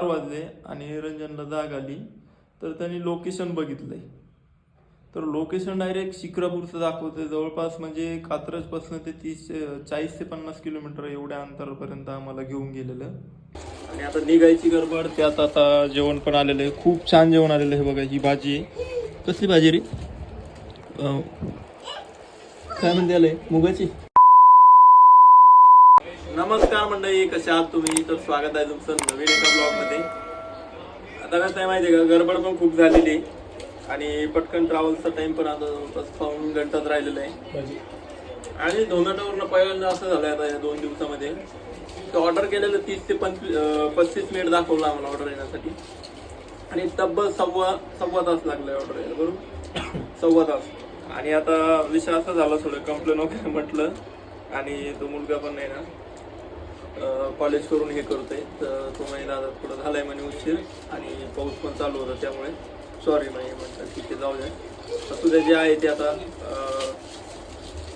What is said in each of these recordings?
चार वाजले आणि रंजनला जाग आली तर त्यांनी लोकेशन बघितलंय. तर लोकेशन डायरेक्ट शिक्रापूरचं दाखवतंय. जवळपास म्हणजे कात्रजपासून ते तीस चाळीस ते पन्नास किलोमीटर एवढ्या अंतरापर्यंत आम्हाला घेऊन गेलेलं. आणि आता निघायची गडबड त्यात आता जेवण पण आलेलं आहे. खूप छान जेवण आलेलं आहे बघा ही भाजी आहे. कसली भाजी रे? काय म्हणते आलं मुगाची? नमस्कार मंडळी कशा आहात तुम्ही? तर स्वागत आहे तुमचं नवीन एका ब्लॉगमध्ये आता कसं आहे माहिती आहे का गडबड पण खूप झालेली आहे. आणि पटकन ट्रॅव्हलचा टाइम पण आता जवळपास पाऊन घंटाच राहिलेला आहे. आणि झोमॅटोवरनं पहिल्यांदा असं झालंय आता या दोन दिवसामध्ये ऑर्डर केलेलं तीस ते पंचवीस पस्तीस मिनिट दाखवलं आम्हाला ऑर्डर येण्यासाठी. आणि तब्बल सव्वा सव्वा तास लागलाय ऑर्डर यायला बरोबर? सव्वा तास. आणि आता विषय असा झाला थोडं कंप्लेन वगैरे म्हटलं. आणि तो मुलगा पण नाही ना. कॉलेज करून हे करतोय. तर तो महिना आता थोडं झालाय म्हणे उशीर आणि पाऊस पण चालू होता त्यामुळे. सॉरी नाही म्हटलं ठीक आहे जाऊ द्या द्या जे आहे ते आता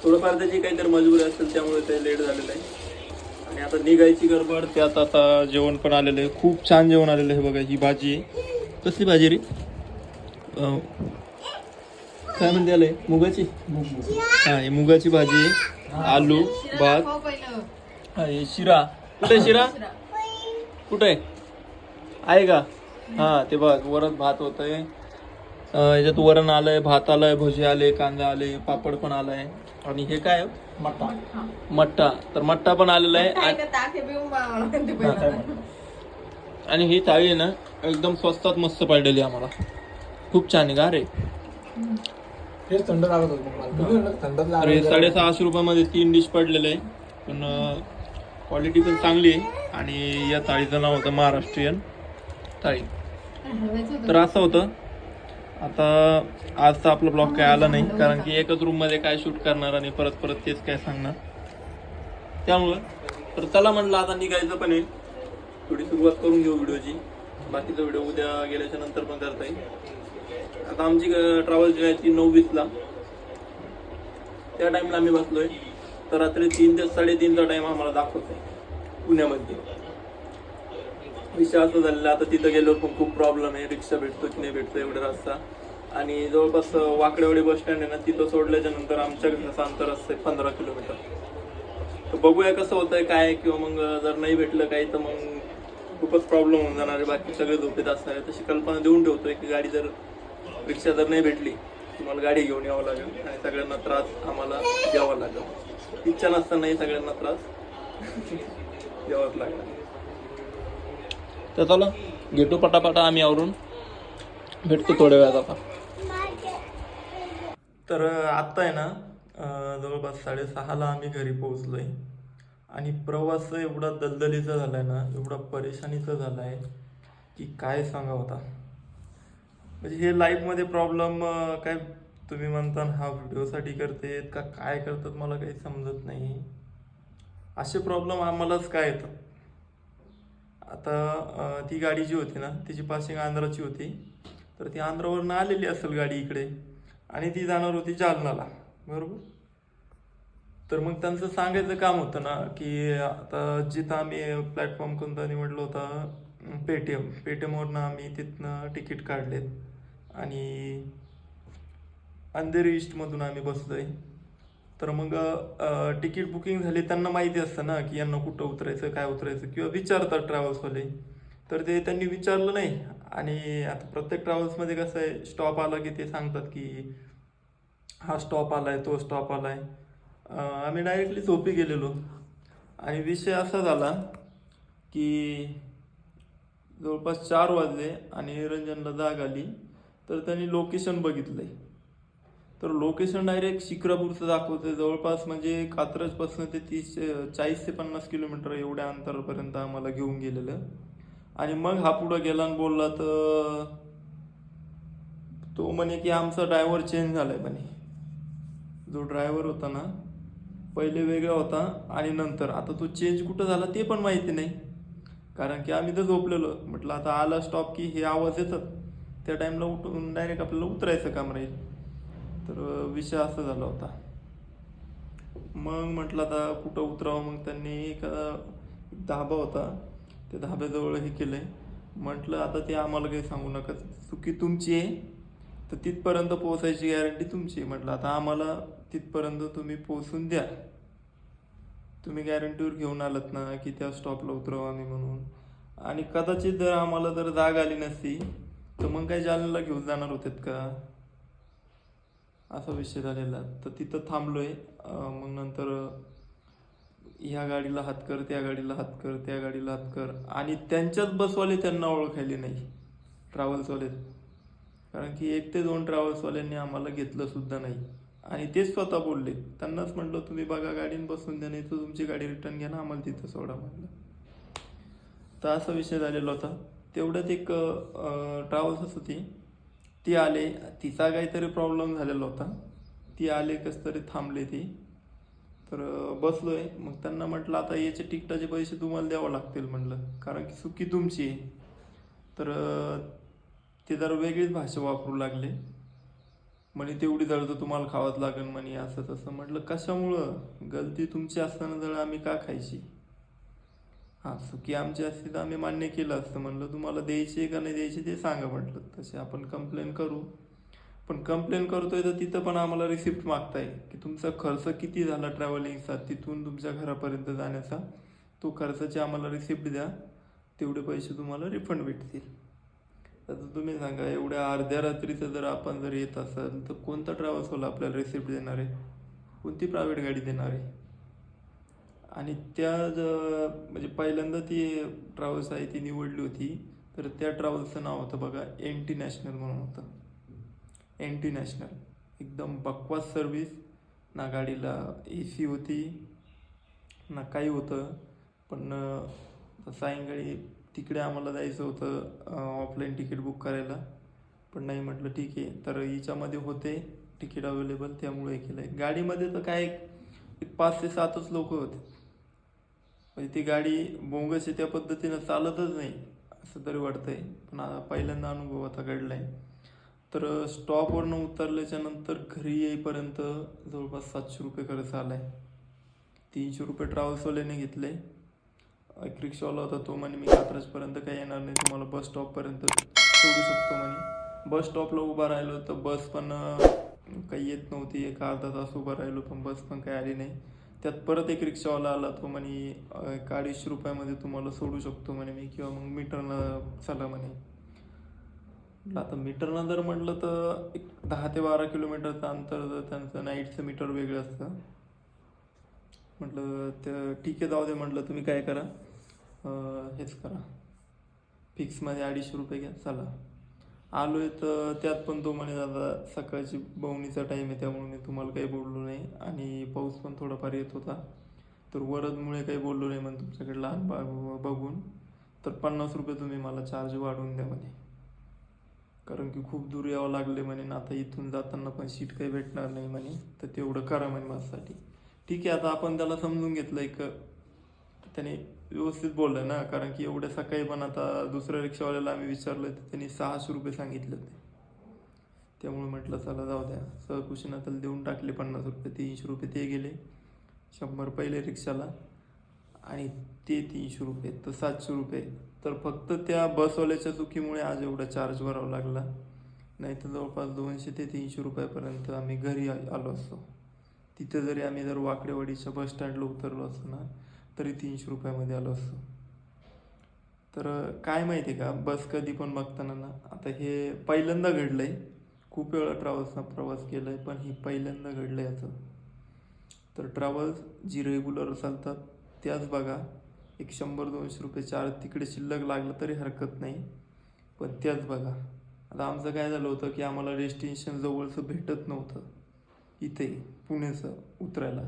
थोडंफार त्याची काहीतरी मजबुरी असेल त्यामुळे ते लेट झालेलं आहे. आणि आता निघायची गडबड त्यात आता जेवण पण आलेलं आहे. खूप छान जेवण आलेलं आहे बघा ही भाजी. आहे कसली भाजी रे? काय म्हणते आलंय मुगाची? हा ही मुगाची भाजी आहे. आलू भात हा हे शिरा. कुठे शिरा? कुठे? आहे का? हा ते बघ वरण भात होत आहे याच्यात वरण आलंय भात आलाय भजी आले कांदा आले पापड पण आलाय. आणि हे काय? मट्टा मट्टा तर मट्टा पण आलेला आहे. आणि- ही थाळी आहे ना एकदम स्वस्तात मस्त पडलेली आहे आम्हाला. खूप छान आहे का? रे थंड लागत होत साडेसहाशे रुपयामध्ये तीन डिश पडलेले आहे. पण क्वालिटी पण चांगली आहे. आणि या थाळीचं नाव होतं महाराष्ट्रीयन थाळी तर असं होतं. आता आजचा आपला ब्लॉग काय आला नाही कारण की एकच रूममध्ये काय शूट करणार आणि परत परत तेच काय सांगणार. त्यामुळं तर चला म्हणलं आता निघायचं पण आहे. थोडी सुरुवात करून घेऊ व्हिडिओची. बाकीचा व्हिडिओ उद्या गेल्याच्यानंतर पण करता येईल. आता आमची ट्रॅव्हल जी आहे ती नऊ वीसला. त्या टाइमला आम्ही बसलोय. तर रात्री तीन ते साडेतीनचा टाईम आम्हाला दाखवतोय पुण्यामध्ये. विषय असं झालेला आता तिथं गेलो पण खूप प्रॉब्लेम आहे. रिक्षा भेटतो की नाही भेटतो एवढा रस्ता. आणि जवळपास वाकडेवाडी बस स्टँड आहे ना तिथं सोडल्याच्या नंतर आमच्या घराचं अंतर असतंय पंधरा किलोमीटर. तर बघूया कसं होतंय काय किंवा मग जर नाही भेटलं काही तर मग खूपच प्रॉब्लेम होऊन जाणार आहे. बाकी सगळे झोपेत असणार आहे. तशी कल्पना देऊन ठेवतोय की गाडी जर रिक्षा जर नाही भेटली तुम्हाला गाडी घेऊन यावं लागेल आणि सगळ्यांना त्रास आम्हाला द्यावा लागेल. इच्छा नसतानाही सगळ्यांना त्रास. द्यावाच लागणार. तर चला घेतो पटापटा आम्ही आवरून. भेटतो थोड्या वेळात आता. तर आत्ता आहे ना जवळपास साडेसहाला आम्ही घरी पोहोचलोय. आणि प्रवास एवढा दलदलीचा झालाय ना एवढा परेशानीचा झालाय की काय सांगा होता म्हणजे हे लाईफमध्ये प्रॉब्लेम काय तुम्ही म्हणता ना, हा व्हिडिओसाठी करतेत का काय करतात मला काही समजत नाही. असे प्रॉब्लेम आम्हालाच काय येतात? आता ती गाडी जी होती ना तिची पासिंग आंध्राची होती. तर ती आंध्रावरनं आलेली असेल गाडी इकडे आणि ती जाणार होती जालनाला. बरोबर? तर मग त्यांचं सांगायचं काम होतं ना की आता जिथं आम्ही प्लॅटफॉर्म कोणता निवडलं होता पेटीएम पेटीएमवरनं आम्ही तिथनं तिकीट काढलेत आणि अंधेरी ईस्टमधून आम्ही बसलोय. तर मग तिकीट बुकिंग झाली. त्यांना माहिती असतं ना की यांना कुठं उतरायचं काय उतरायचं किंवा विचारतात ट्रॅव्हल्सवाले तर ते त्यांनी विचारलं नाही. आणि आता प्रत्येक ट्रॅव्हल्समध्ये कसं आहे स्टॉप आला की ते सांगतात की हा स्टॉप आलाय तो स्टॉप आलाय. आहे आम्ही डायरेक्टली झोपी गेलेलो. आणि विषय असा झाला की जवळपास चार वाजले आणि रंजनला जाग आली. तर त्यांनी लोकेशन बघितलं आहे तर लोकेशन डायरेक्ट शिक्रापूरचं दाखवते जवळपास म्हणजे कात्रजपासून ते तीस चाळीस ते पन्नास किलोमीटर एवढ्या अंतरापर्यंत आम्हाला घेऊन गेलेलं. आणि मग हा पुढं गेला आणि बोलला तर तो म्हणे की आमचा ड्रायव्हर चेंज झालाय म्हणे. जो ड्रायव्हर होता ना पहिले वेगळा होता आणि नंतर. आता तो चेंज कुठं झाला ते पण माहिती नाही. कारण की आम्ही तर झोपलेलो. म्हटलं आता आला स्टॉप की हे आवाज येतात. त्या टाईमला उठून डायरेक्ट आपल्याला उतरायचं काम राहील. तर विषय असा झाला होता. मग म्हटलं आता कुठं उतरावं? मग त्यांनी एक धाबा होता. त्या धाब्याजवळ हे केलंय. म्हटलं आता ते आम्हाला काही सांगू नका. चुकी तुमची आहे. तर तिथपर्यंत पोहोचायची गॅरंटी तुमची आहे. म्हटलं आता आम्हाला तिथपर्यंत तुम्ही पोहोचून द्या. तुम्ही गॅरंटीवर घेऊन आलात ना की त्या स्टॉपला उतरवा आम्ही म्हणून. आणि कदाचित जर आम्हाला जर जाग आली नसती तर मग काय जालन्याला घेऊन जाणार होतात का? असा विषय झालेला. तर तिथं थांबलोय. आहे मग नंतर ह्या गाडीला हात कर त्या गाडीला हात कर त्या गाडीला हात कर. आणि त्यांच्याच बसवाले त्यांना ओळखायले नाही. ट्रॅव्हल्सवाले कारण की एक ते दोन ट्रॅव्हल्सवाल्यांनी आम्हाला घेतलं सुद्धा नाही. आणि तेच स्वतः बोलले. त्यांनाच म्हटलं तुम्ही बघा गाडीन बसून द्या नाही तर तुमची गाडी रिटर्न घ्या ना आम्हाला तिथं सोडा म्हटलं. तर असा विषय झालेला होता. तेवढ्यात एक ट्रॅव्हल्सच होती. ती आले तिचा काहीतरी प्रॉब्लेम झालेला होता. ती आले कस तरी थांबले ती. तर बसलो बसलोय. मग त्यांना म्हटलं आता याचे तिकिटाचे पैसे तुम्हाला द्यावं लागतील म्हटलं कारण की चुकी तुमची आहे. तर ते जरा वेगळीच भाषा वापरू लागले. म्हणे तेवढी जळ तर तुम्हाला खावंच लागेल म्हणे असं तसं. म्हटलं कशामुळं? गलती तुमची असताना जळ आम्ही का खायची? हां चुकी आमची असती तर आम्ही मान्य केलं असतं. म्हणलं तुम्हाला द्यायची का नाही द्यायची ते सांगा म्हटलं. तसे आपण कंप्लेन करू. पण कंप्लेन करतोय तर तिथं पण आम्हाला रिसिप्ट मागताय की तुमचा खर्च किती झाला ट्रॅव्हलिंगचा तिथून तुमच्या घरापर्यंत जाण्याचा. तो खर्चाची आम्हाला रिसिप्ट द्या. तेवढे पैसे तुम्हाला रिफंड भेटतील. आता तुम्ही सांगा एवढ्या अर्ध्या रात्रीचं जर आपण जर येत असाल तर कोणता ट्रॅव्हल्सवाला आपल्याला रिसिप्ट देणार आहे? कोणती प्रायव्हेट गाडी देणार आहे? आणि त्या ज- म्हणजे पहिल्यांदा ती ट्रॅव्हल्स आहे ती निवडली होती. तर त्या ट्रॅव्हल्सचं नाव होतं बघा एन टी नॅशनल म्हणून होतं. एन टी नॅशनल एकदम बकवास सर्विस ना गाडीला ए सी होती ना काही होतं. पण सायंकाळी तिकडे आम्हाला जायचं होतं ऑफलाईन तिकीट बुक करायला. पण नाही म्हटलं ठीक आहे. तर हिच्यामध्ये होते तिकीट अवेलेबल त्यामुळे केलं आहे गाडीमध्ये तर काय एक पाच ते सातच लोक होते. म्हणजे ती गाडी बोंगस आहे त्या पद्धतीनं चालतच नाही असं तरी वाटतंय. पण आता पहिल्यांदा अनुभव आता घडलाय. तर स्टॉपवरनं उतरल्याच्या नंतर घरी येईपर्यंत जवळपास सातशे रुपये खर्च आलाय. तीनशे रुपये ट्रॅव्हल्सवाल्याने घेतले. एक रिक्षावाला होता तो म्हणे मी कात्रजपर्यंत काही येणार नाही तुम्हाला बस स्टॉपपर्यंत सोडू शकतो म्हणे. बस स्टॉपला उभा राहिलो तर बस पण काही येत नव्हती. एक अर्धा तास उभा राहिलो पण बस पण काही आली नाही. त्यात परत एक रिक्षावाला आला तो म्हणे एक अडीचशे रुपयामध्ये तुम्हाला सोडू शकतो म्हणे मी किंवा मग मीटरनं चला म्हणे. म्हटलं आता मीटरनं जर म्हटलं तर एक दहा ते बारा किलोमीटरचं अंतर जर त्यांचं नाईटचं मीटर वेगळं असतं. म्हटलं तर ठीक आहे जाऊ दे म्हटलं तुम्ही काय करा हेच करा. फिक्समध्ये अडीचशे रुपये घ्या चला. आलो आहे तर त्यात पण तो म्हणे दादा सकाळची बवणीचा टाईम आहे त्यामुळे मी तुम्हाला काही बोललो नाही. आणि पाऊस पण थोडाफार येत होता. तर वरदमुळे काही बोललो नाही म्हणे तुमच्याकडे लहान बा बघून. तर पन्नास रुपये तुम्ही मला चार्ज वाढवून द्या म्हणे. कारण की खूप दूर यावं लागले म्हणे. ना आता इथून जाताना पण सीट काही भेटणार नाही म्हणे. तर तेवढं करा म्हणे माझ्यासाठी. ठीक आहे आता आपण त्याला समजून घेतलं एक. त्याने व्यवस्थित बोललं ना कारण की एवढ्या सकाळी पण आता दुसऱ्या रिक्षावाल्याला आम्ही विचारलं तर त्यांनी सहाशे रुपये सांगितले होते. त्यामुळे म्हटलं चला जाऊ द्या. सहकुशीनं त्याला देऊन टाकले पन्नास रुपये तीनशे रुपये ते गेले. शंभर पहिले रिक्षाला. आणि ते तीनशे रुपये तर सातशे रुपये. तर फक्त त्या बसवाल्याच्या चुकीमुळे आज एवढा चार्ज भरावा लागला. नाही तर जवळपास दोनशे ते तीनशे रुपयापर्यंत आम्ही घरी आ- आलो असतो. तिथे जरी आम्ही जर वाकडेवाडीच्या बस स्टँडला उतरलो असतो ना तरी तीनशे रुपयामध्ये आलो असतो. तर काय माहिती आहे का? बस कधी पण बघताना ना आता हे पहिल्यांदा घडलं आहे खूप वेळा ट्रॅव्हल्सना प्रवास केला आहे पण हे पहिल्यांदा घडलं आहे याचं. तर ट्रॅव्हल्स जी रेग्युलर चालतात त्याच बघा. एक शंभर दोनशे रुपये चार्ज तिकडे शिल्लक लागलं तरी हरकत नाही. पण त्याच बघा. आता आमचं काय झालं होतं की आम्हाला डेस्टिनेशन जवळचं भेटत नव्हतं. इथे पुण्याचं उतरायला.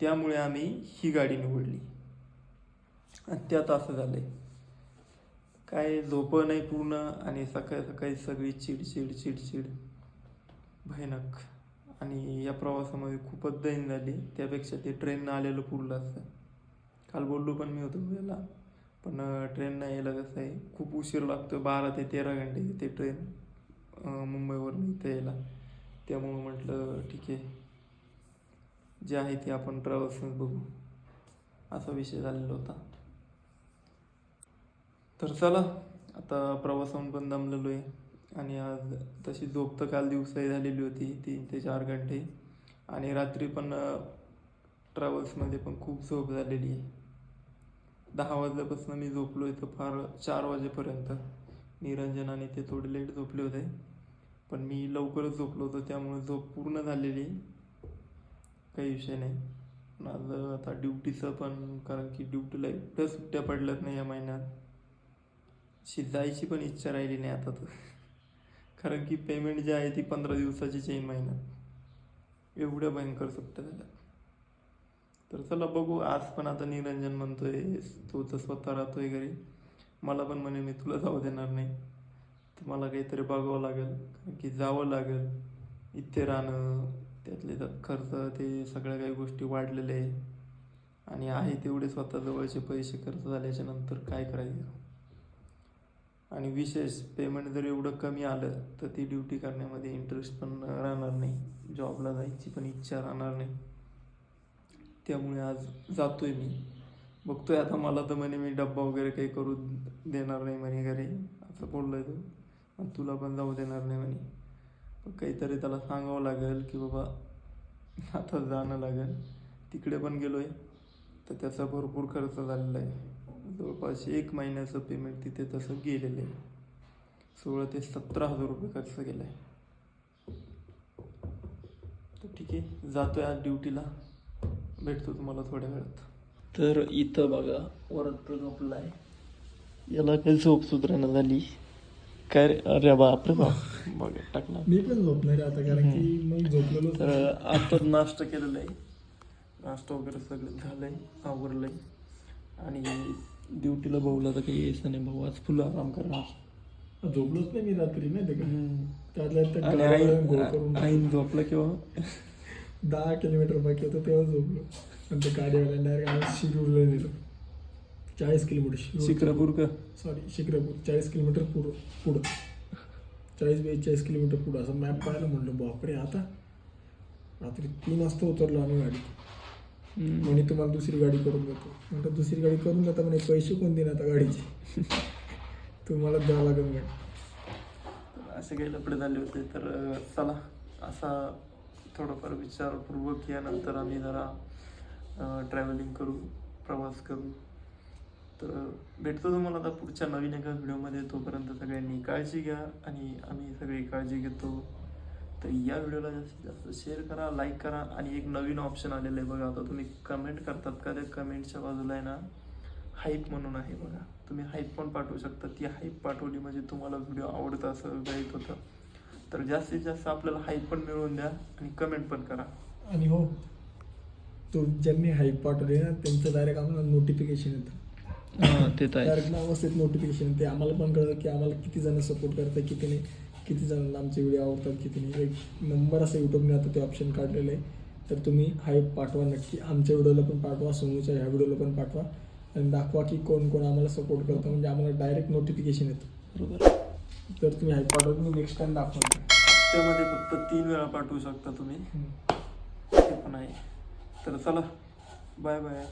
त्यामुळे आम्ही ही गाडी निवडली. आणि त्यात असं झालंय. काय झोप नाही पूर्ण आणि सकाळी सकाळी सगळी चिडचिड चिडचिड भयानक. आणि या प्रवासामध्ये खूपच दैन झाली. त्यापेक्षा ते ट्रेननं आलेलं पुढलं असतं. काल बोललो पण मी होतो याला पण ट्रेननं यायला कसं आहे खूप उशीर लागतो बारा ते तेरा घंटे ते ट्रेन मुंबईवरून इथं यायला. त्यामुळं म्हटलं ठीक आहे. जे आहे ते आपण ट्रॅव्हल्सनंच बघू. असा विषय झालेला होता. तर चला आता प्रवासाहून पण दमलेलो आहे आणि आज तशी झोप तर काल दिवसाही झालेली होती तीन ते चार घंटे. आणि रात्री पण ट्रॅव्हल्समध्ये पण खूप झोप झालेली आहे. दहा वाजल्यापासून मी झोपलो आहे तर फार चार वाजेपर्यंत. निरंजन आणि ते थोडे लेट झोपले होते. पण मी लवकरच झोपलो होतो त्यामुळे झोप पूर्ण झालेली काही विषय नाही. पण आज आता ड्युटीचं पण कारण की ड्युटीला एकट्या सुट्ट्या पडल्यात नाही या महिन्यात. अशी जायची पण इच्छा राहिली नाही आता तर. कारण की पेमेंट जी आहे ती पंधरा दिवसाची चेन महिन्यात. एवढ्या भयंकर सुट्ट्या झाल्या. तर चला बघू आज पण आता निरंजन म्हणतोय तो तर स्वतः राहतोय घरी. मला पण म्हणे मी तुला जाऊ देणार नाही. तर मला काहीतरी बघावं लागेल कारण की जावं लागेल. इथे राहणं त्यातले त्यात खर्च ते सगळ्या काही गोष्टी वाढलेल्या आहे. आणि आहे तेवढे स्वतः जवळचे पैसे खर्च झाल्याच्यानंतर काय करायचं? आणि विशेष पेमेंट जर एवढं कमी आलं तर ती ड्युटी करण्यामध्ये इंटरेस्ट पण राहणार नाही. जॉबला जायची पण इच्छा राहणार नाही. त्यामुळे आज जातोय मी. बघतोय आता मला तर म्हणे मी डब्बा वगैरे काही करू देणार नाही म्हणे घरी. असं बोललोय तो. आणि तुला पण जाऊ देणार नाही म्हणे. पण काहीतरी त्याला सांगावं लागेल की बाबा आता जाणं लागेल. तिकडे पण गेलोय. तर त्याचा भरपूर खर्च झालेला आहे. जवळपास एक महिन्याचं पेमेंट तिथे तसं गेलेलं आहे. सोळा ते सतरा हजार रुपये खर्च केला आहे तर ठीक आहे जातोय आज ड्युटीला भेटतो तुम्हाला थोड्या वेळात. तर इथं बघा वरत झोपला आहे याला काही झोप सुधारणा झाली. काय रे? अरे बापरे बाप. बघा टाकला मी पण झोपणार आहे आता कारण की मग झोपलेलो तर आत्ताच नाश्ता केलेला आहे. नाश्ता वगैरे सगळं झालंय आवरलंय. आणि ड्युटीला भाऊला तर काही यायचं नाही भाऊ आज फुल आराम करणार. झोपलोच नाही मी रात्री नाही ते त्यातल्या आईन झोपला किंवा दहा किलोमीटर बाकी होतं तेव्हा झोपलो. आणि ते गाडीवाल्या डायरेक्ट आम्हाला शिरूरला नेलं. चाळीस किलोमीटर शिरूर. शिक्रापूर का? सॉरी शिक्रापूर. चाळीस किलोमीटर पुढं पुढं. चाळीस बेचाळीस किलोमीटर पुढं. असं मॅप पाहायला म्हणलं बापरे आता? रात्री तीन वाजता उतरलो आम्ही गाडी म्हणे तुम्हाला दुसरी गाडी करून देतो. म्हटलं दुसरी गाडी करून देता म्हणे पैसे कोण देणार आता गाडीचे? तुम्हाला द्यावं लागेल म्हणे. असे काही लपडे झाले होते तर चला. असा थोडंफार विचारपूर्वक यानंतर आम्ही जरा ट्रॅव्हलिंग करू प्रवास करू. तर भेटतो तुम्हाला आता पुढच्या नवीन एका व्हिडिओमध्ये तोपर्यंत सगळ्यांनी काळजी घ्या आणि आम्ही सगळी काळजी घेतो. तर या व्हिडिओला जास्तीत जास्त शेअर करा लाईक करा आणि एक नवीन ऑप्शन आलेलं आहे बघा. आता तुम्ही कमेंट करतात का? त्या कमेंटच्या बाजूला आहे ना हाईप म्हणून आहे बघा. तुम्ही हाईप पण पाठवू शकता. ती हाईप पाठवली म्हणजे तुम्हाला व्हिडिओ आवडत असं गाईत होतं. तर जास्तीत जास्त आपल्याला हाईप पण मिळवून द्या आणि कमेंट पण करा. आणि हो तो ज्यांनी हाईप पाठवले ना त्यांचं डायरेक्ट आम्हाला नोटिफिकेशन येतं. हां ते तर डायरेक्ट अवस्थेत नोटिफिकेशन ते आम्हाला पण कळतं की आम्हाला किती जण सपोर्ट करतात किती नाही. किती जणांना आमचे व्हिडिओ आवडतात किती नाही. एक नंबर असं यूट्यूबने आता ते ऑप्शन काढलेलं आहे. तर तुम्ही हाईप पाठवा नक्की. आमच्या व्हिडिओला पण पाठवा समोरच्या ह्या व्हिडिओला पण पाठवा. आणि दाखवा की कोण कोण आम्हाला सपोर्ट करतं. म्हणजे आम्हाला डायरेक्ट नोटिफिकेशन येतं. बरोबर. तर तुम्ही हाईप पाठवा तुम्ही नेक्स्ट टाइम दाखवा. त्यामध्ये फक्त तीन वेळा पाठवू शकता तुम्ही. ते पण आहे. तर चला बाय बाय